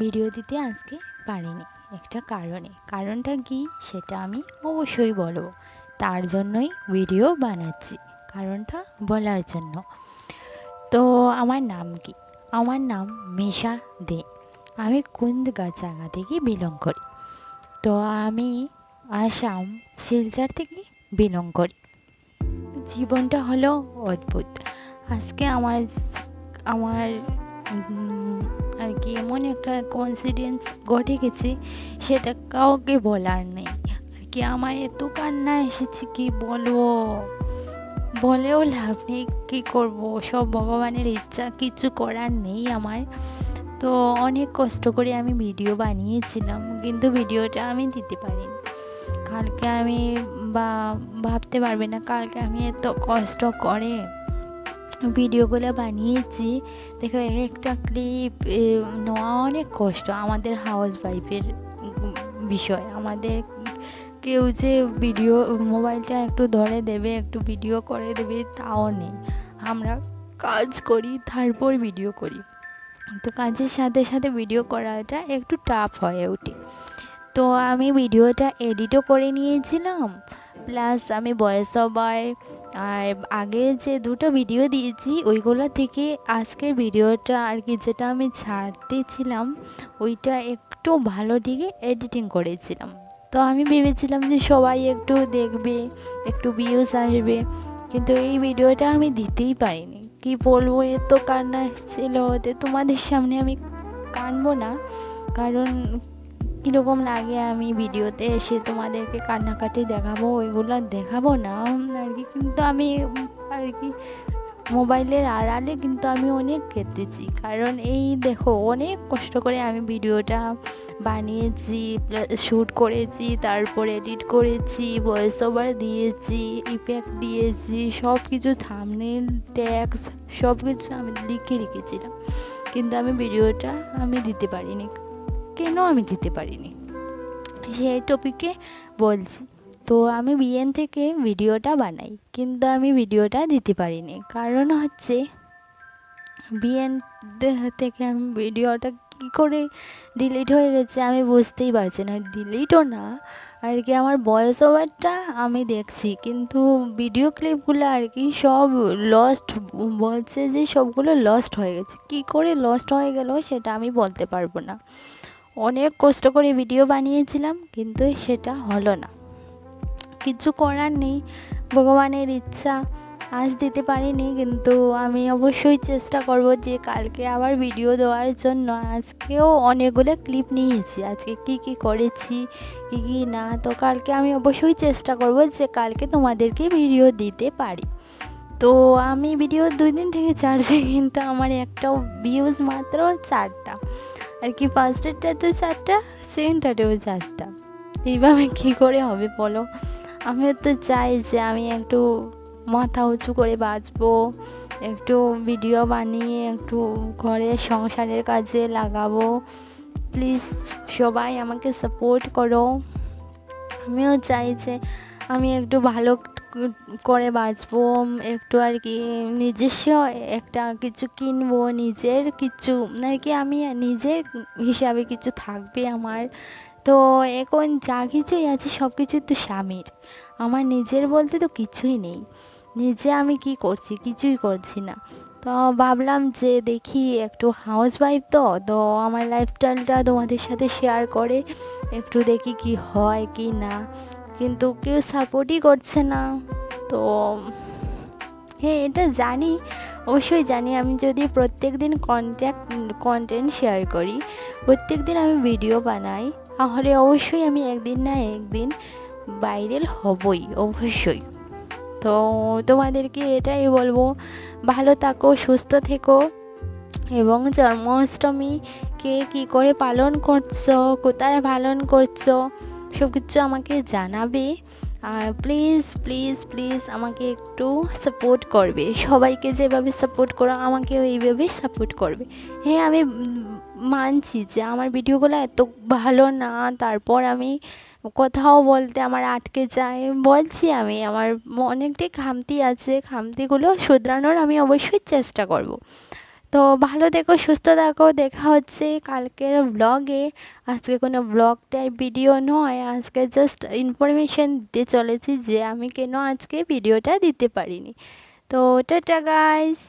Video দিতে আজকে পারিনি, একটা কারণে। কারণটা কি সেটা আমি অবশ্যই বলব। তার জন্যই ভিডিও বানাচ্ছি, কারণটা বলার জন্য। তো আমার নাম কি? আমার নাম মিশা দে। আমি কুন্দগাঁ জায়গা থেকে বিলং করি। তো আমি আসাম, শিলচর থেকে বিলং করি। জীবনটা হলো অদ্ভুত। আজকে আমার আমার আর কি, এমন একটা কনসিডেন্স ঘটে গেছে, সেটা কাউকে বলার নেই। আর কি, আমার এত কান্না এসেছে, কি বলব? বলেও লাভ নেই, কী করব? সব ভগবানের ইচ্ছা, কিছু করার নেই আমার। তো অনেক কষ্ট করে আমি ভিডিও বানিয়েছিলাম, কিন্তু ভিডিওটা আমি দিতে পারিনি। কালকে আমি বা, ভাবতে পারবে না, কালকে আমি এত কষ্ট করে ভিডিওগুলো বানিয়েছি। দেখো এক একটা ক্লিপ নেওয়া অনেক কষ্ট। আমাদের হাউস ওয়াইফের বিষয়। আমাদের কেউ যে ভিডিও মোবাইলটা একটু ধরে দেবে, একটু ভিডিও করে দেবে, তাও নেই। আমরা কাজ করি, তারপর ভিডিও করি। তো কাজের সাথে সাথে ভিডিও করাটা একটু টাফ হয়ে ওঠে। তো আমি ভিডিওটা এডিটও করে নিয়েছিলাম। প্লাস আমি ভয়েস ওভার আর আগে যে দুটো ভিডিও দিয়েছি, ওইগুলো থেকে আজকের ভিডিওটা আর কি যেটা আমি ছাড়তেছিলাম, ওইটা একটু ভালো দিকে এডিটিং করেছিলাম। তো আমি ভেবেছিলাম যে সবাই একটু দেখবে, একটু ভিউজ আসবে, কিন্তু এই ভিডিওটা আমি দিতেই পারিনি। কি বলব এত কান্না ছিল যে তোমাদের সামনে আমি কানবো না, কারণ কীরকম লাগে আমি ভিডিওতে এসে তোমাদেরকে কান্নাকাটি দেখাবো, ওইগুলো দেখাবো না। আর কি, কিন্তু আমি, আর কি, মোবাইলের আড়ালে কিন্তু আমি অনেক কেঁদেছি কারণ এই দেখো, অনেক কষ্ট করে আমি ভিডিওটা বানিয়েছি শ্যুট করেছি, তারপর এডিট করেছি ভয়েস ওভার দিয়েছি ইফেক্ট দিয়েছি সব কিছু থামনেল ট্যাক্স সব কিছু আমি লিখে রেখেছিলাম। কিন্তু আমি ভিডিওটা আমি দিতে পারিনি। কেন আমি দিতে পারিনি। সেই টপিকে বলছি, তো আমি বিএন থেকে ভিডিওটা বানাই, কিন্তু আমি ভিডিওটা দিতে পারিনি। কারণ হচ্ছে, বিএন থেকে আমি ভিডিওটা কী করে ডিলিট হয়ে গেছে আমি বুঝতেই পারছি না। ডিলিটও না, আর কি আমার ভয়েস ওভারটা আমি দেখছি, কিন্তু ভিডিও ক্লিপগুলো আর কি সব লস্ট বলছে যে সবগুলো লস্ট হয়ে গেছে। কী করে লস্ট হয়ে গেল সেটা আমি বলতে পারব না। অনেক কষ্ট করে ভিডিও বানিয়েছিলাম, কিন্তু সেটা হলো না। কিছু করার নেই, ভগবানের ইচ্ছা আজ দিতে পারিনি, কিন্তু আমি অবশ্যই চেষ্টা করব যে কালকে আবার ভিডিও দেওয়ার জন্য। আজকেও অনেকগুলো ক্লিপ নিয়েছি, আজকে কি কি করেছি, কি কি না, তো কালকে আমি অবশ্যই চেষ্টা করব যে কালকে তোমাদেরকে ভিডিও দিতে পারি। তো আমি ভিডিও দুই দিন থেকে ছাড়ছি কিন্তু আমার একটাও ভিউজ মাত্র চারটা। আর কি ফার্স্টেরটাতে চারটা সেকেন্ডটাতেও চারটা। এইভাবে কী করে হবে বলো? আমিও তো চাই যে আমি একটু মাথা উঁচু করে বাঁচবো, একটু ভিডিও বানিয়ে, একটু ঘরে সংসারের কাজে লাগাবো। প্লিজ সবাই আমাকে সাপোর্ট করো। আমিও চাই যে আমি একটু ভালো করে বাঁচবো, একটু আর কি নিজস্ব একটা কিছু কিনবো, নিজের কিছু, আর কি আমি নিজের হিসাবে কিছু থাকবে আমার। তো এখন যা কিছুই আছে সব কিছুই তো স্বামীর। আমার নিজের বলতে তো কিছুই নেই। নিজে আমি কি করছি? কিছুই করছি না। তো ভাবলাম যে দেখি একটু হাউস ওয়াইফ তো তো আমার লাইফস্টাইলটা তোমাদের সাথে শেয়ার করে, একটু দেখি কি হয় কি না। কিন্তু কেউ সাপোর্টই করছে না। তো হ্যাঁ এটা জানি, অবশ্যই জানি। আমি যদি প্রত্যেক দিন কন্ট্যাক্ট কন্টেন্ট শেয়ার করি প্রত্যেক দিন আমি ভিডিও বানাই, তাহলে অবশ্যই আমি একদিন না একদিন ভাইরাল হবই, অবশ্যই। তো, তোমাদেরকে এটাই বলব, ভালো থাকো, সুস্থ থেকো এবং জন্মাষ্টমী কে কী করে পালন করছ, কোথায় পালন করছ সব কিছু আমাকে জানাবে। আর প্লিজ প্লিজ প্লিজ আমাকে একটু সাপোর্ট করবে। সবাইকে যেভাবে সাপোর্ট করো আমাকে ওইভাবেই সাপোর্ট করবে। হ্যাঁ আমি মানছি যে আমার ভিডিওগুলো এত ভালো না, তারপর আমি কোথাও বলতে আমার আটকে যায়। বলছি আমি, আমার অনেকটাই খামতি আছে। খামতিগুলো শুধরানোর আমি অবশ্যই চেষ্টা করব। তো ভালো দেখো সুস্থ থাকো। দেখা হচ্ছে কালকের ব্লগে আজকে কোনো ব্লগ টাইপ ভিডিও নয়। আজকে জাস্ট ইনফরমেশান দিতে চলেছি যে আমি কেন আজকে ভিডিওটা দিতে পারিনি। তো টাটা গাইস